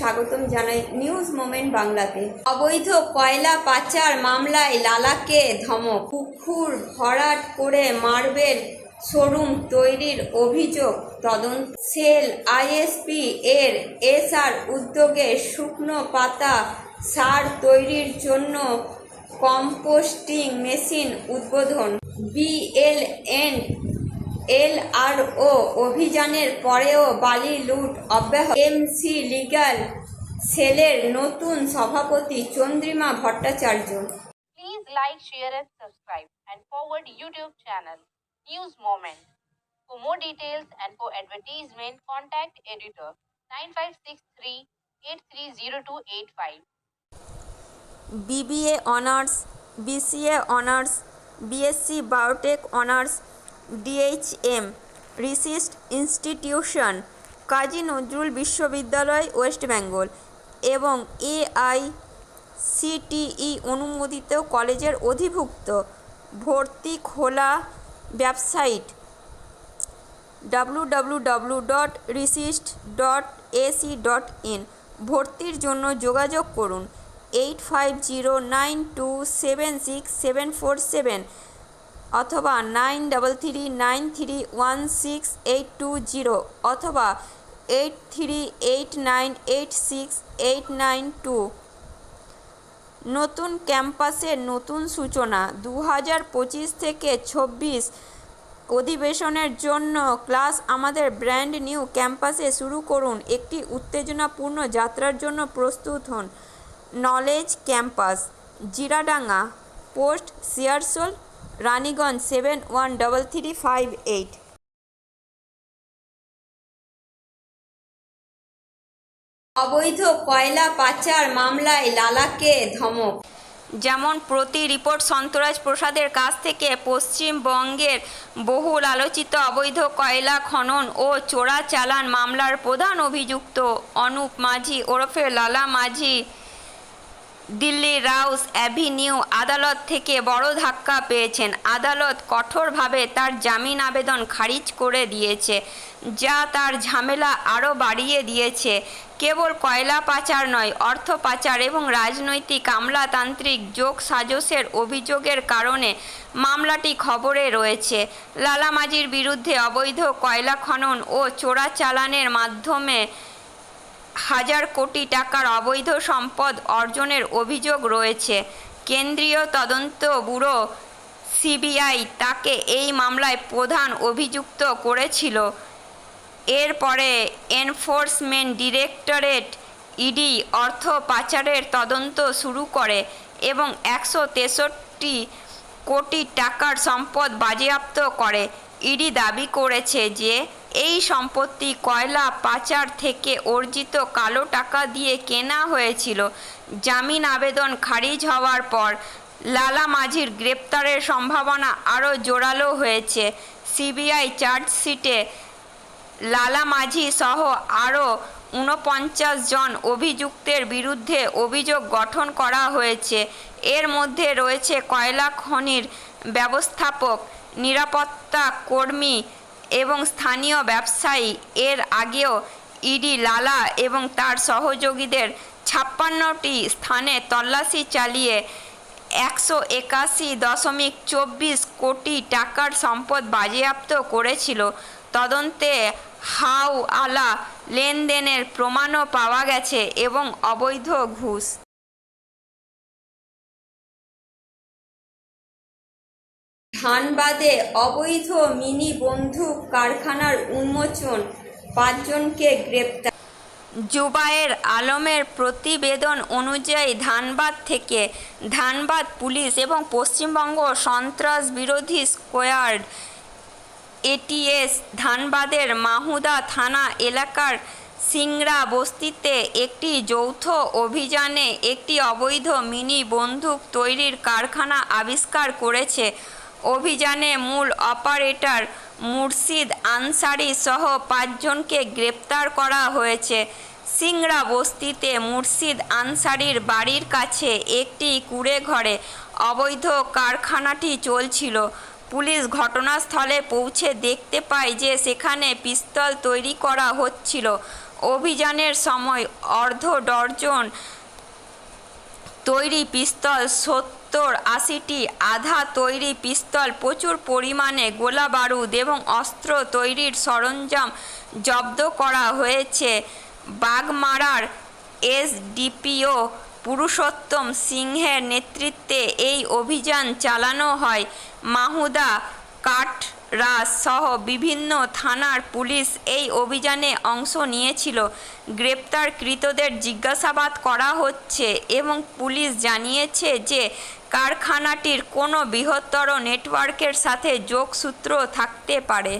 স্বাগতম জানাই news moment বাংলাতে। অবৈধ কয়লা পাচার মামলায় লালাকে ধমক। পুকুর ভরাট করে মার্বেল শোরুম তৈরির অভিযোগ তদন্ত। সেল আইএসপি এর এসআর উদ্যোগে শুকনো পাতা সার তৈরির জন্য কম্পোস্টিং মেশিন উদ্বোধন। বিএলএন এল এলআরও অভিযানের পরেও বালি লুট অব্যাহত। এমসি লিগাল সেলের নতুন সভাপতি Chandrima Bhattacharya. Please like share and subscribe and forward YouTube channel news moment for more details and for advertisement contact editor nine BBA honours BCA honours BSc biotech honours DHM রিসিস্ট institution Kazi Nazrul বিশ্ববিদ্যালয়, West Bengal এবং AI CTE অনুমোদিত কলেজের অধিভুক্ত ভর্তি খোলা website W dot রিসিস্ট dot dot in ভর্তির জন্য যোগাযোগ করুন eight five zero nine two seven six seven four seven অথবা nine double three nine three one six eight two zero অথবা eight three eight nine eight six eight nine two নতুন ক্যাম্পাসের নতুন সূচনা দু হাজার পঁচিশ থেকে ছব্বিশ অধিবেশনের জন্য ক্লাস আমাদের ব্র্যান্ড নিউ ক্যাম্পাসে শুরু করুন। একটি উত্তেজনাপূর্ণ যাত্রার জন্য প্রস্তুত হন। Knowledge campus, Jiradanga post Searsole Raniganj seven one double three five eight অবৈধ কয়লা পাচার মামলায় লালাকে ধমক। যেমন প্রতি রিপোর্ট সন্তরাজ প্রসাদের কাছ থেকে পশ্চিমবঙ্গের বহুল আলোচিত অবৈধ কয়লা খনন ও চোরাচালান মামলার প্রধান অভিযুক্ত অনুপ মাঝি ওরফে লালা মাঝি। দিল্লি রাউস অ্যাভিনিউ আদালত থেকে বড় ধাক্কা পেয়েছেন। আদালত কঠোরভাবে তার জামিন আবেদন খারিজ করে দিয়েছে, যা তার ঝামেলা আরও বাড়িয়ে দিয়েছে। কেবল কয়লা পাচার নয়, অর্থ পাচার এবং রাজনৈতিক আমলাতান্ত্রিক যোগ সাজসের অভিযোগের কারণে মামলাটি খবরে রয়েছে। লালা মাঝির বিরুদ্ধে অবৈধ কয়লা খনন ও চোরাচালানের মাধ্যমে হাজার কোটি টাকার অবৈধ সম্পদ অর্জনের অভিযোগ রয়েছে। কেন্দ্রীয় তদন্ত ব্যুরো সিবিআই তাকে এই মামলায় প্রধান অভিযুক্ত করেছিল। এরপরে এনফোর্সমেন্ট ডিরেক্টরেট ইডি অর্থ পাচারের তদন্ত শুরু করে এবং একশো তেষট্টি কোটি টাকার সম্পদ বাজেয়াপ্ত করে। ইডি দাবি করেছে যে, এই সম্পত্তি কয়লা পাচার থেকে অর্জিত কালো টাকা দিয়ে কেনা হয়েছিল। জামিন আবেদন খারিজ হওয়ার পর লালা মাঝির গ্রেপ্তারের সম্ভাবনা আরও জোরালো হয়েছে। সিবিআই চার্জশিটে লালা মাঝি সহ আরও ঊনপঞ্চাশ জন অভিযুক্তের বিরুদ্ধে অভিযোগ গঠন করা হয়েছে। এর মধ্যে রয়েছে কয়লা খনির ব্যবস্থাপক নিরাপত্তা কর্মী এবং স্থানীয় ব্যবসায়ী, এর আগেও ইডি লালা এবং তার সহযোগীদের ছাপ্পান্নটি স্থানে তল্লাশি চালিয়ে একশো একাশি দশমিক চব্বিশ কোটি টাকার সম্পদ বাজেয়াপ্ত করেছিল। তদন্তে হাওয়ালা লেনদেনের প্রমাণও পাওয়া গেছে এবং অবৈধ ঘুষ। ধানবাদে অবৈধ মিনি বন্দুক কারখানার উন্মোচন, পাঁচজনকে গ্রেপ্তার। জুবায়ের আলমের প্রতিবেদন অনুযায়ী ধানবাদ থেকে ধানবাদ পুলিশ এবং পশ্চিমবঙ্গ সন্ত্রাস বিরোধী স্কোয়াড এটিএস ধানবাদের মাহুদা থানা এলাকার সিংড়া বস্তিতে একটি যৌথ অভিযানে একটি অবৈধ মিনি বন্দুক তৈরির কারখানা আবিষ্কার করেছে অভিযানে মূল অপারেটর মুর্শিদ আনসারি সহ পাঁচজনকে গ্রেপ্তার করা হয়েছে। সিংড়া বস্তিতে মুর্শিদ আনসারির বাড়ির কাছে একটি কুড়ে ঘরে অবৈধ কারখানাটি চলছিল। পুলিশ ঘটনাস্থলে পৌঁছে দেখতে পায় যে সেখানে পিস্তল তৈরি করা হচ্ছিল। অভিযানের সময় অর্ধ ডর্জন তৈরি পিস্তল সত্তর আশিটি আধা তৈরি পিস্তল প্রচুর পরিমাণে গোলা বারুদ এবং অস্ত্র তৈরির সরঞ্জাম জব্দ করা হয়েছে। বাগমারার এসডিপিও পুরুষোত্তম সিংহের নেতৃত্বে এই অভিযান চালানো হয়। মাহুদা কাটরাস সহ বিভিন্ন থানার পুলিশ এই অভিযানে অংশ নিয়েছিল। গ্রেপ্তারকৃতদের জিজ্ঞাসাবাদ করা হচ্ছে এবং পুলিশ জানিয়েছে যে, কারখানাটির কোনো বৃহত্তর নেটওয়ার্কের সাথে যোগসূত্র থাকতে পারে।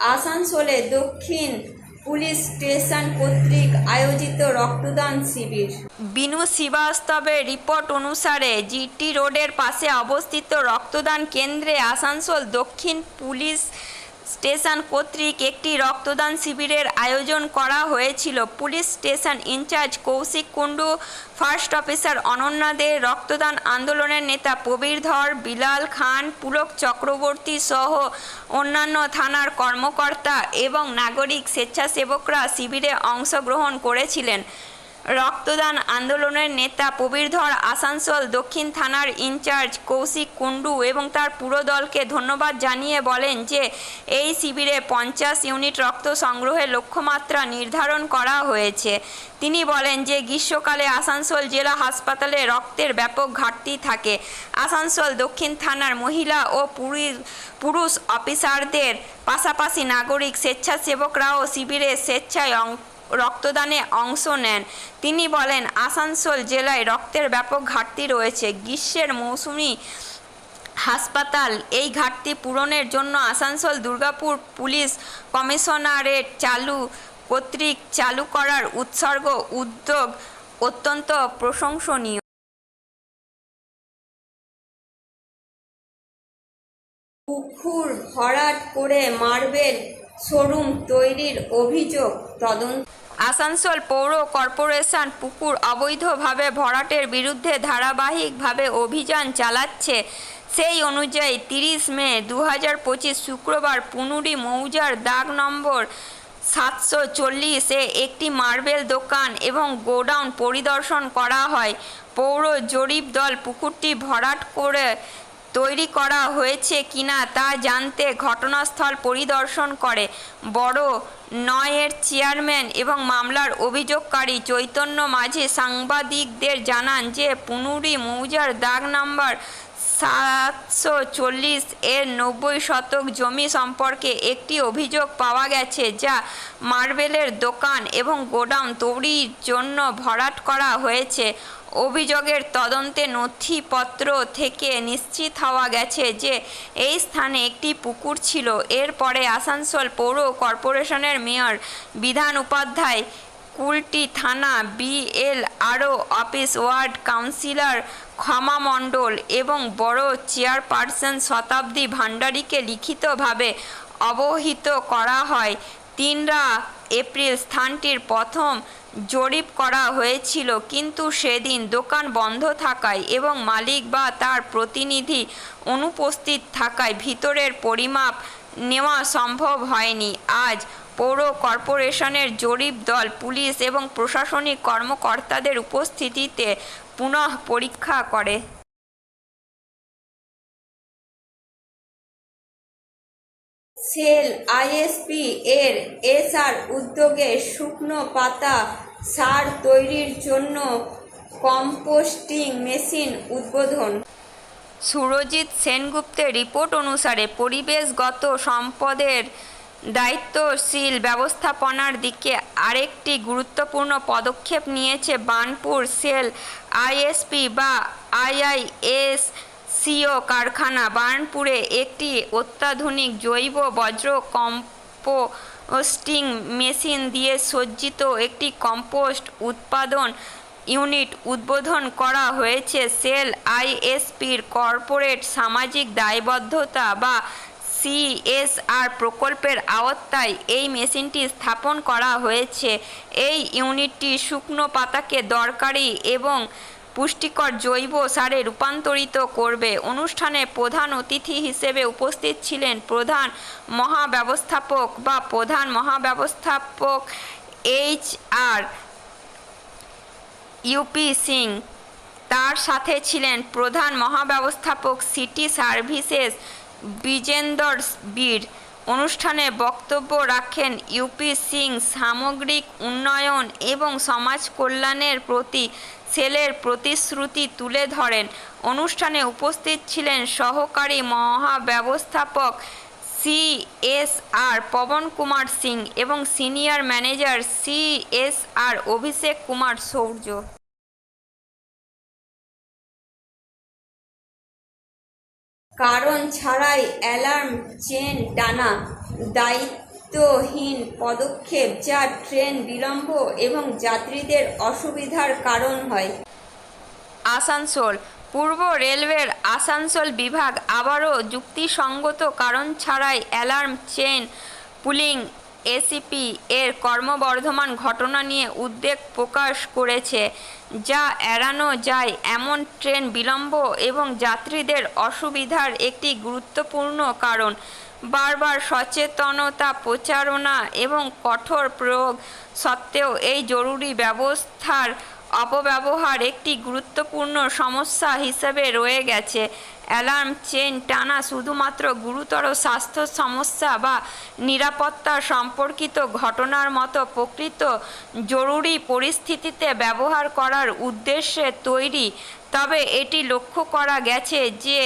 আসানসোলে দক্ষিণ পুলিশ স্টেশন কর্তৃক আয়োজিত রক্তদান শিবির। বিনু শ্রীবাস্তবের রিপোর্ট অনুসারে জিটি রোডের পাশে অবস্থিত রক্তদান কেন্দ্রে আসানসোল দক্ষিণ পুলিশ স্টেশন কর্তৃক একটি রক্তদান শিবিরের আয়োজন করা হয়েছিল। Police station incharge Koushik Kundu, first officer Ananya De, রক্তদান আন্দোলনের নেতা প্রবীর ধর, বিলাল খান, পুলক চক্রবর্তী সহ অন্যান্য থানার কর্মকর্তা এবং নাগরিক স্বেচ্ছাসেবকরা শিবিরে অংশগ্রহণ করেছিলেন। রক্তদান আন্দোলনের নেতা প্রবীরধর আসানসোল দক্ষিণ থানার ইনচার্জ কৌশিক কুণ্ডু এবং তার পুরো দলকে ধন্যবাদ জানিয়ে বলেন যে এই শিবিরে পঞ্চাশ ইউনিট রক্ত সংগ্রহের লক্ষ্যমাত্রা নির্ধারণ করা হয়েছে। তিনি বলেন যে গ্রীষ্মকালে আসানসোল জেলা হাসপাতালে রক্তের ব্যাপক ঘাটতি থাকে। আসানসোল দক্ষিণ থানার মহিলা ও পুরুষ অফিসারদের পাশাপাশি নাগরিক স্বেচ্ছাসেবকরাও শিবিরে স্বেচ্ছায় রক্তদানে অংশ নেন। তিনি বলেন, আসানসোল জেলায় রক্তের ব্যাপক ঘাটতি রয়েছে। গ্রীষ্মের মৌসুমি হাসপাতাল এই ঘাটতি পূরণের জন্য আসানসোল দুর্গাপুর পুলিশ কমিশনারেট চালু, কর্তৃক চালু করার উৎসর্গ উদ্যোগ অত্যন্ত প্রশংসনীয়। পুকুর ভরাট করে মার্বেল শোরুম তৈরির অভিযোগ তদন্ত আসানসোল পৌর কর্পোরেশন পুকুর অবৈধভাবে ভরাটের বিরুদ্ধে ধারাবাহিকভাবে অভিযান চালাচ্ছে। সেই অনুযায়ী তিরিশ মে দু হাজার পঁচিশ শুক্রবার পুনুরি মৌজার দাগ নম্বর সাতশো চল্লিশে একটি মার্বেল দোকান এবং গোডাউন পরিদর্শন করা হয়। পৌর জরিপ দল পুকুরটি ভরাট করে তৈরি করা হয়েছে কিনা তা জানতে ঘটনাস্থল পরিদর্শন করে বড় নয়ের চেয়ারম্যান এবং মামলার অভিযোগকারী চৈতন্য মাঝি সাংবাদিকদের জানান যে পুনুরি মৌজার দাগ নাম্বার সাতশো চল্লিশ এর নব্বই শতক জমি সম্পর্কে একটি অভিযোগ পাওয়া গেছে যা মার্বেলের দোকান এবং গোডাউন তৈরির জন্য ভরাট করা হয়েছে। অভিযোগের তদন্তে নথিপত্র থেকে নিশ্চিত হওয়া গেছে যে এই স্থানে একটি পুকুর ছিল। এরপরে আসানসোল পৌর কর্পোরেশনের মেয়র, বিধান উপাধ্যায়, কুলটি থানা বিএল আরও অফিস ওয়ার্ড কাউন্সিলর ক্ষমা মণ্ডল এবং বড় চেয়ারপারসন শতাব্দী ভান্ডারীকে লিখিতভাবে অবহিত করা হয়। তিনরা এপ্রিল স্থানটির প্রথম জরিপ করা হয়েছিল, কিন্তু সেদিন দোকান বন্ধ থাকায় এবং মালিক বা তার প্রতিনিধি অনুপস্থিত থাকায় ভিতরের পরিমাপ নেওয়া সম্ভব হয়নি। আজ পৌর কর্পোরেশনের জরিপ দল, পুলিশ এবং প্রশাসনিক কর্মকর্তাদের উপস্থিতিতে পুনঃ পরীক্ষা করে। সেল আইএসপি এর এসআর উদ্যোগে শুকনো পাতা সার তৈরির জন্য কম্পোস্টিং মেশিন উদ্বোধন। সুরজিৎ সেনগুপ্তের রিপোর্ট অনুসারে পরিবেশগত সম্পদের দায়িত্বশীল ব্যবস্থাপনার দিকে আরেকটি গুরুত্বপূর্ণ পদক্ষেপ নিয়েছে বার্নপুর সেল আইএসপি বা আইআইএস সিও কারখানা বার্নপুরে একটি অত্যাধুনিক জৈব বজ্র কম্পোস্টিং মেশিন দিয়ে সজ্জিত একটি কম্পোস্ট উৎপাদন ইউনিট উদ্বোধন করা হয়েছে। সেল আইএসপির কর্পোরেট সামাজিক দায়বদ্ধতা বা সিএসআর প্রকল্পের আওতায় এই মেশিনটি স্থাপন করা হয়েছে। এই ইউনিটটি শুকনো পাতাকে দরকারি এবং পুষ্টিকর জৈব সারে রূপান্তরিত করবে। অনুষ্ঠানে প্রধান অতিথি হিসেবে উপস্থিত ছিলেন প্রধান মহাব্যবস্থাপক বা প্রধান মহাব্যবস্থাপক H R U P Singh. তার সাথে ছিলেন প্রধান মহাব্যবস্থাপক সিটি সার্ভিসেস বিজেন্দর বীর। অনুষ্ঠানে বক্তব্য রাখেন ইউপি সিং সামগ্রিক উন্নয়ন এবং সমাজ কল্যাণের প্রতি সেলের প্রতিশ্রুতি তুলে ধরেন। অনুষ্ঠানে উপস্থিত ছিলেন সহকারী মহাব্যবস্থাপক সিএসআর পবন কুমার সিং এবং senior manager CSR Abhishek Kumar Shaurya কারণ ছাড়াই অ্যালার্ম চেন টানা দায়িত্বহীন পদক্ষেপ যা ট্রেন বিলম্ব এবং যাত্রীদের অসুবিধার কারণ হয়। আসানসোল পূর্ব রেলওয়ের আসানসোল বিভাগ আবারও যুক্তিসঙ্গত কারণ ছাড়াই অ্যালার্ম চেন পুলিং, এসিপি এর কর্মবর্ধমান ঘটনা নিয়ে উদ্বেগ প্রকাশ করেছে, যা এড়ানো যায় এমন ট্রেন বিলম্ব এবং যাত্রীদের অসুবিধার একটি গুরুত্বপূর্ণ কারণ। বারবার সচেতনতা, প্রচারণা এবং কঠোর প্রয়োগ সত্ত্বেও এই জরুরি ব্যবস্থার অপব্যবহার একটি গুরুত্বপূর্ণ সমস্যা হিসেবে রয়ে গেছে। অ্যালার্ম চেন টানা শুধুমাত্র গুরুতর স্বাস্থ্য সমস্যা বা নিরাপত্তা সম্পর্কিত ঘটনার মতো প্রকৃত জরুরি পরিস্থিতিতে ব্যবহার করার উদ্দেশ্যে তৈরি, তবে এটি লক্ষ্য করা গেছে যে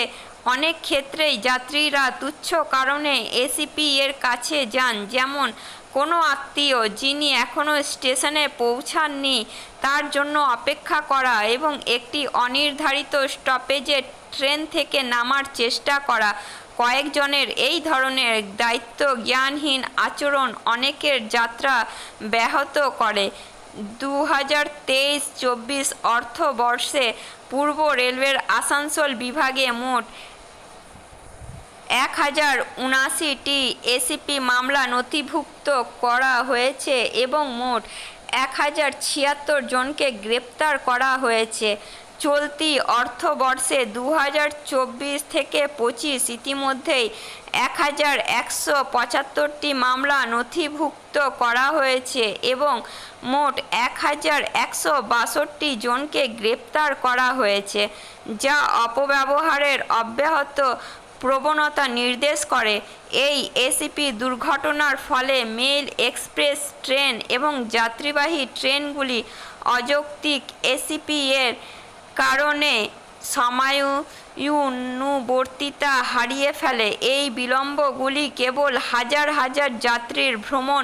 অনেক ক্ষেত্রেই যাত্রীরা তুচ্ছ কারণে এসিপি এর কাছে যান। যেমন, কোনো আত্মীয় যিনি এখনও স্টেশনে পৌঁছাননি, তার জন্য অপেক্ষা করা এবং একটি অনির্ধারিত স্টপেজে ট্রেন থেকে নামার চেষ্টা করা। কয়েকজনের এই ধরনের দায়িত্ব জ্ঞানহীন আচরণ অনেকের যাত্রা ব্যাহত করে। দু হাজার তেইশ চব্বিশ অর্থবর্ষে পূর্ব রেলওয়ের আসানসোল বিভাগে মোট এক হাজার উনাশিটি এসিপি মামলা নথিভুক্ত করা হয়েছে এবং মোট এক হাজার ছিয়াত্তর জনকে গ্রেপ্তার করা হয়েছে। চলতি অর্থবর্ষে দু হাজার চব্বিশ থেকে পঁচিশ ইতিমধ্যেই এক হাজার একশো পঁচাত্তরটি মামলা নথিভুক্ত করা হয়েছে এবং মোট এক হাজার একশো বাষট্টি জনকে গ্রেপ্তার করা হয়েছে, যা অপব্যবহারের অব্যাহত প্রবণতা নির্দেশ করে। এই এসিপি দুর্ঘটনার ফলে মেল এক্সপ্রেস ট্রেন এবং যাত্রীবাহী ট্রেনগুলি অযৌক্তিক এসিপি এর কারণে সময়ানুবর্তিতা হারিয়ে ফেলে। এই বিলম্বগুলি কেবল হাজার হাজার যাত্রীর ভ্রমণ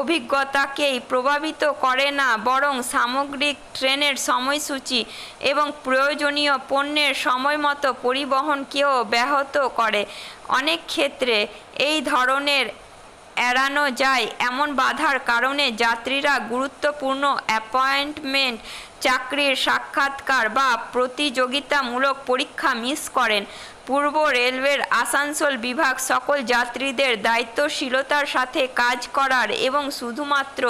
অভিজ্ঞতাকেই প্রভাবিত করে না, বরং সামগ্রিক ট্রেনের সময়সূচি এবং প্রয়োজনীয় পণ্যের সময়মতো পরিবহনকেও ব্যাহত করে। অনেক ক্ষেত্রে এই ধরনের এড়ানো যায় এমন বাধার কারণে যাত্রীরা গুরুত্বপূর্ণ অ্যাপয়েন্টমেন্ট চাকরির সাক্ষাৎকার বা প্রতিযোগিতামূলক পরীক্ষা মিস করেন। পূর্ব রেলওয়ের আসানসোল বিভাগ সকল যাত্রীদের দায়িত্বশীলতার সাথে কাজ করার এবং শুধুমাত্র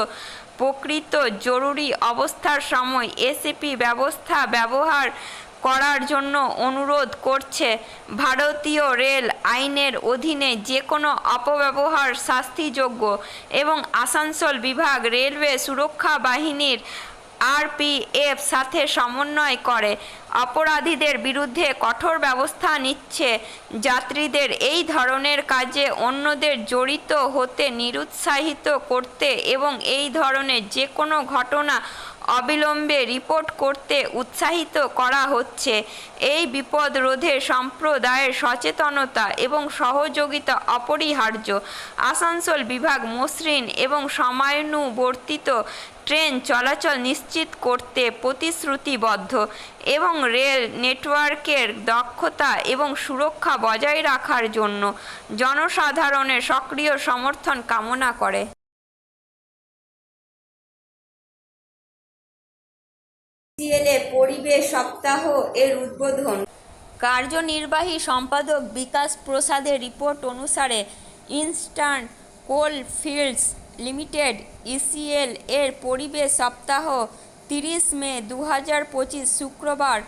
প্রকৃত জরুরি অবস্থার সময় এসিপি ব্যবস্থা ব্যবহার করার জন্য অনুরোধ করছে ভারতীয় রেল আইনের অধীনে যে কোনো অপব্যবহার শাস্তিযোগ্য এবং আসানসোল বিভাগ রেলওয়ে সুরক্ষা বাহিনীর আরপিএফ সাথে সমন্বয় করে। অপরাধীদের বিরুদ্ধে কঠোর ব্যবস্থা নিচ্ছে যাত্রীদের। এই ধরনের কাজে অন্যদের জড়িত হতে নিরুৎসাহিত করতে এবং এই ধরনের যে কোনো ঘটনা অবিলম্বে রিপোর্ট করতে উৎসাহিত করা হচ্ছে। এই বিপদ রোধে সম্প্রদায়ের সচেতনতা এবং সহযোগিতা অপরিহার্য। আসানসোল বিভাগ মসৃণ এবং সময়ানুবর্তিত ট্রেন চলাচল নিশ্চিত করতে প্রতিশ্রুতিবদ্ধ এবং রেল নেটওয়ার্কের দক্ষতা এবং সুরক্ষা বজায় রাখার জন্য জনসাধারণের সক্রিয় সমর্থন কামনা করে। সিএলএ পরিবেশ সপ্তাহ এর উদ্বোধন। কার্যনির্বাহী সম্পাদক বিকাশ প্রসাদের রিপোর্ট অনুসারে instant coal fields limited ECL এর পরিবেশ সপ্তাহ তিরিশ মে দু হাজার পঁচিশ শুক্রবার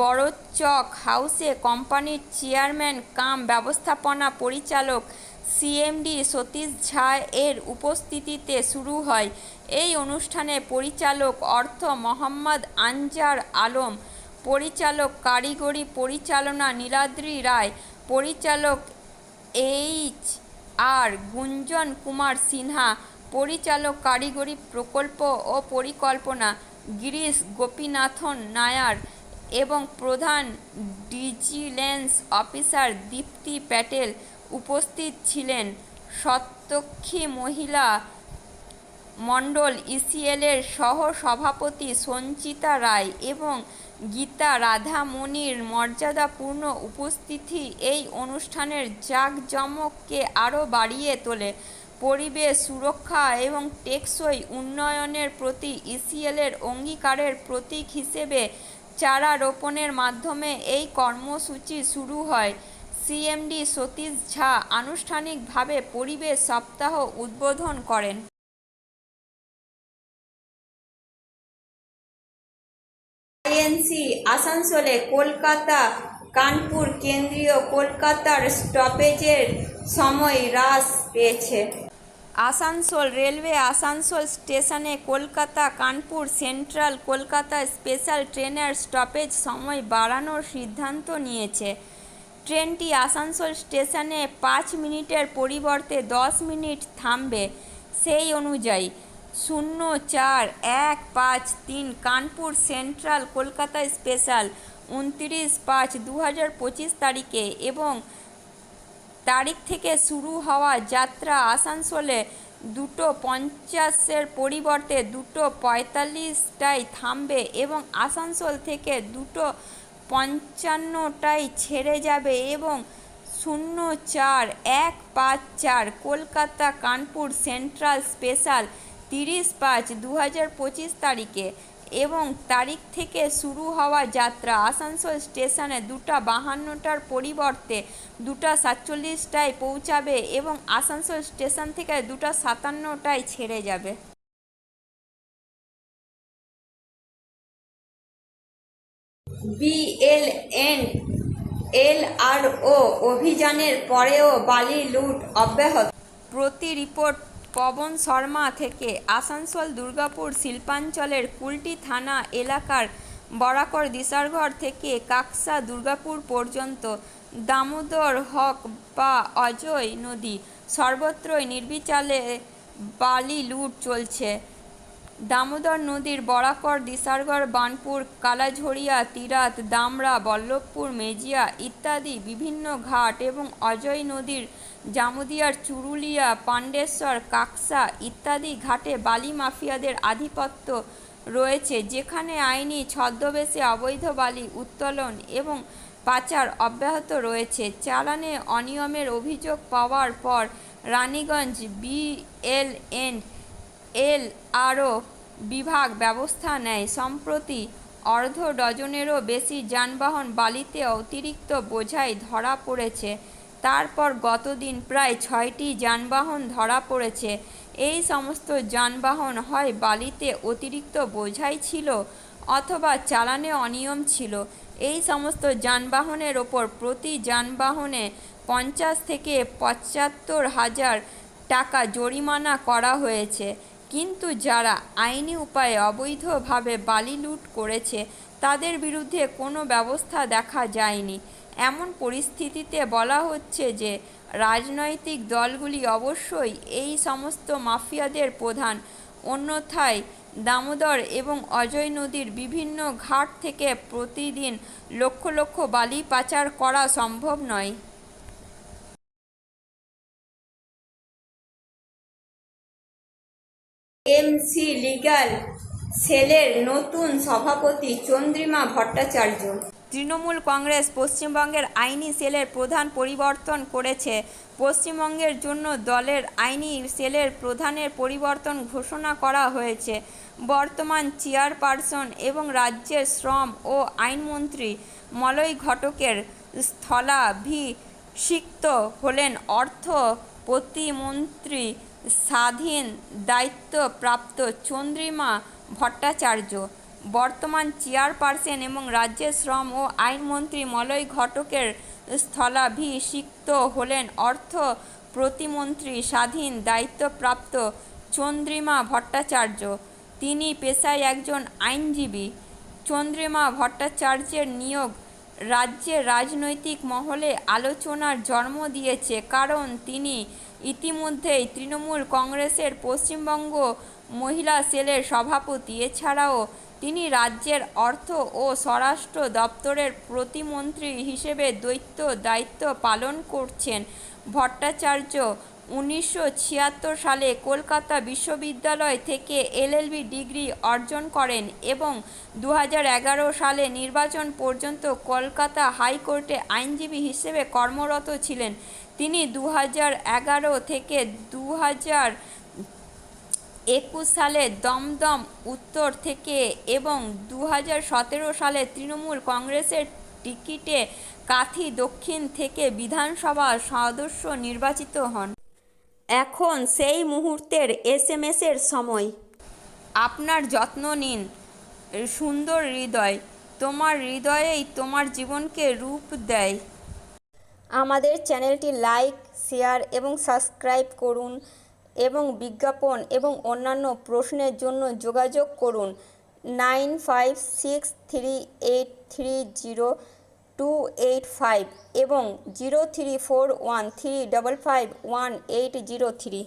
বড়চক হাউসে কোম্পানির চেয়ারম্যান কাম ব্যবস্থাপনা পরিচালক সিএমডি সতীশ ঝা এর উপস্থিতিতে শুরু হয়। এই অনুষ্ঠানে পরিচালক অর্থ মোহাম্মদ আনজার আলম, পরিচালক কারিগরি পরিচালনা নীলাদ্রি রায়, পরিচালক এইচ আর গুঞ্জন কুমার সিনহা পরিচালক কারিগরি প্রকল্প ও পরিকল্পনা গিরিশ গোপীনাথন নায়ার এবং প্রধান ডিজিলেন্স অফিসার দীপ্তি প্যাটেল উপস্থিত ছিলেন। সত্যক্ষী মহিলা মণ্ডল ইসিএলের সহ সভাপতি সঞ্চিতা রায় এবং গীতা রাধামণির মর্যাদাপূর্ণ উপস্থিতি এই অনুষ্ঠানের জাঁকজমককে আরও বাড়িয়ে তোলে। পরিবেশ সুরক্ষা এবং টেকসই উন্নয়নের প্রতি ইসিএলের অঙ্গীকারের প্রতীক হিসেবে চারা রোপণের মাধ্যমে এই কর্মসূচি শুরু হয়। সিএমডি সতীশ ঝা আনুষ্ঠানিকভাবে পরিবেশ সপ্তাহ উদ্বোধন করেন। আইএনসি আসানসোলে কলকাতা, কানপুর কেন্দ্রীয় কলকাতার স্টপেজের সময় হ্রাস পেয়েছে। আসানসোল রেলওয়ে আসানসোল স্টেশনে কলকাতা, কানপুর সেন্ট্রাল কলকাতা স্পেশাল ট্রেনের স্টপেজ সময় বাড়ানোর সিদ্ধান্ত নিয়েছে। ট্রেনটি আসানসোল স্টেশনে পাঁচ মিনিটের পরিবর্তে দশ মিনিট থামবে। সেই অনুযায়ী শূন্য চার এক পাঁচ তিন কানপুর সেন্ট্রাল কলকাতা স্পেশাল উনত্রিশ পাঁচ দু হাজার পঁচিশ তারিখে এবং তারিখ থেকে শুরু হওয়া যাত্রা আসানসোলে দুটো পঞ্চাশের পরিবর্তে দুটো পঁয়তাল্লিশটায় থামবে এবং আসানসোল থেকে দুটো পঞ্চান্নটায় ছেড়ে যাবে এবং শূন্য চার এক পাঁচ চার কলকাতা কানপুর সেন্ট্রাল স্পেশাল তিরিশ পাঁচ দু হাজার পঁচিশ তারিখে এবং তারিখ থেকে শুরু হওয়া যাত্রা আসানসোল স্টেশনে দুটা বাহান্নটার পরিবর্তে দুটা সাতচল্লিশটায় পৌঁছাবে এবং আসানসোল স্টেশন থেকে দুটা সাতান্নটায় ছেড়ে যাবে। বিএলএন এলআরও অভিযানের পরেও বালি লুট অব্যাহত। প্রতি রিপোর্ট পবন শর্মা থেকে আসানসোল দুর্গাপুর শিল্পাঞ্চলের কুলটি থানা এলাকার বরাকর দিশারঘর থেকে কাকসা দুর্গাপুর পর্যন্ত দামোদর হক বা অজয় নদী সর্বত্রই নির্বিচালে বালি লুট চলছে। দামোদর নদীর বরাকর দিশারগড় বানপুর, কালাঝড়িয়া, তিরাত, দামরা, বল্লভপুর, মেজিয়া ইত্যাদি বিভিন্ন ঘাট এবং অজয় নদীর জামুদিয়ার চুরুলিয়া, পাণ্ডেশ্বর, কাকসা ইত্যাদি ঘাটে বালি মাফিয়াদের আধিপত্য রয়েছে, যেখানে আইনি ছদ্মবেশে অবৈধ বালি উত্তোলন এবং পাচার অব্যাহত রয়েছে। চালানে অনিয়মের অভিযোগ পাওয়ার পর রানীগঞ্জ বিএলএন এল আরও বিভাগ ব্যবস্থা নেয়। সম্প্রতি অর্ধ ডজনেরও বেশি যানবাহন বালিতে অতিরিক্ত বোঝাই ধরা পড়েছে। তারপর গতদিন প্রায় ছয়টি যানবাহন ধরা পড়েছে। এই সমস্ত যানবাহন হয় বালিতে অতিরিক্ত বোঝাই ছিল অথবা চালানে অনিয়ম ছিল। এই সমস্ত যানবাহনের ওপর প্রতি যানবাহনে পঞ্চাশ থেকে পঁচাত্তর হাজার টাকা জরিমানা করা হয়েছে। কিন্তু যারা আইনি উপায়ে অবৈধভাবে বালি লুট করেছে, তাদের বিরুদ্ধে কোনো ব্যবস্থা দেখা যায়নি। এমন পরিস্থিতিতে বলা হচ্ছে যে, রাজনৈতিক দলগুলি অবশ্যই এই সমস্ত মাফিয়াদের প্রধান। অন্যথায় দামোদর এবং অজয় নদীর বিভিন্ন ঘাট থেকে প্রতিদিন লক্ষ লক্ষ বালি পাচার করা সম্ভব নয়। এমসি লিগাল সেলের নতুন সভাপতি চন্দ্রিমা ভট্টাচার্য। তৃণমূল কংগ্রেস পশ্চিমবঙ্গের আইনি সেলের প্রধান পরিবর্তন করেছে। পশ্চিমবঙ্গের জন্য দলের আইনি সেলের প্রধানের পরিবর্তন ঘোষণা করা হয়েছে। বর্তমান চেয়ারপারসন এবং রাজ্যের শ্রম ও আইনমন্ত্রী মলয় ঘটকের স্থলাভিষিক্ত হলেন অর্থ প্রতিমন্ত্রী স্বাধীন দায়িত্বপ্রাপ্ত চন্দ্রিমা ভট্টাচার্য, বর্তমান চেয়ারপারসন এবং রাজ্যের শ্রম ও আইনমন্ত্রী মলয় ঘটকের স্থলাভিষিক্ত হলেন অর্থ প্রতিমন্ত্রী স্বাধীন দায়িত্বপ্রাপ্ত চন্দ্রিমা ভট্টাচার্য। তিনি পেশায় একজন আইনজীবী। চন্দ্রিমা ভট্টাচার্যের নিয়োগ রাজ্যের রাজনৈতিক মহলে আলোচনার জন্ম দিয়েছে, কারণ তিনি ইতিমধ্যেই তৃণমূল কংগ্রেসের পশ্চিমবঙ্গ মহিলা সেলের সভাপতি। এছাড়াও তিনি রাজ্যের অর্থ ও স্বরাষ্ট্র দপ্তরের প্রতিমন্ত্রী হিসেবে দ্বৈত দায়িত্ব পালন করছেন। ভট্টাচার্য উনিশশো ছিয়াত্তর সালে কলকাতা বিশ্ববিদ্যালয় থেকে এলএলবি ডিগ্রি অর্জন করেন এবং দু সালে নির্বাচন পর্যন্ত কলকাতা হাইকোর্টে আইনজীবী হিসেবে কর্মরত ছিলেন। তিনি দু এগারো থেকে দু হাজার একুশ সালে দমদম উত্তর থেকে এবং দু হাজার সতেরো সালে তৃণমূল কংগ্রেসের টিকিটে কাথি দক্ষিণ থেকে বিধানসভা সদস্য নির্বাচিত হন। এখন সেই মুহূর্তের এসএমএসের সময়। আপনার যত্ন নিন। সুন্দর হৃদয়। তোমার হৃদয়েই তোমার জীবনকে রূপ দেয়। আমাদের চ্যানেলটি লাইক, শেয়ার এবং সাবস্ক্রাইব করুন এবং বিজ্ঞাপন এবং অন্যান্য প্রশ্নের জন্য যোগাযোগ করুন nine five six three eight three zero two eight five এবং zero three four one three double five one eight zero three.